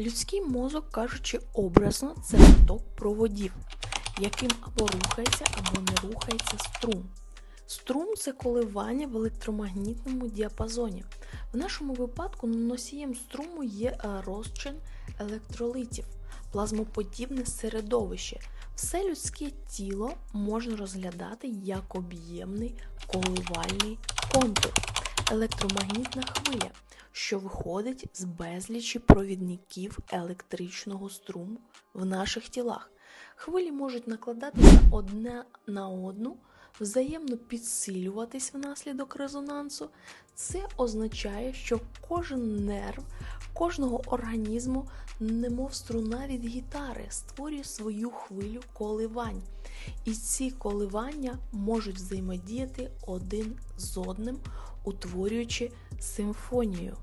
Людський мозок, кажучи образно, це поток проводів, яким або рухається, або не рухається струм. Струм це коливання в електромагнітному діапазоні. В нашому випадку носієм струму є е, розчин електролитів, плазмоподібне середовище. Все людське тіло можна розглядати як об'ємний коливальний контур, електромагнітна хвиля, що виходить з безлічі провідників електричного струму в наших тілах. Хвилі можуть накладатися одне на одну, взаємно підсилюватись внаслідок резонансу. Це означає, що кожен нерв кожного організму, немов струна від гітари, створює свою хвилю коливань. І ці коливання можуть взаємодіяти один з одним, утворюючи симфонію.